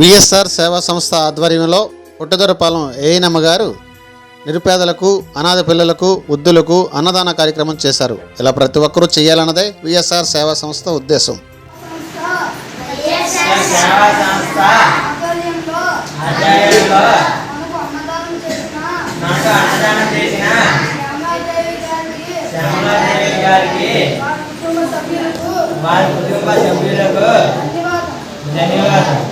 VSR సేవా సంస్థ ఆధ్వర్యంలో పుట్టదొరపాలెం ఏఎనమ్మ గారు నిరుపేదలకు అనాథ పిల్లలకు వృద్ధులకు అన్నదాన కార్యక్రమం చేశారు. ఇలా ప్రతి ఒక్కరూ చేయాలన్నదే విఎస్ఆర్ సేవా సంస్థ ఉద్దేశం. వారి కుటుంబ సభ్యులకు ధన్యవాదాలు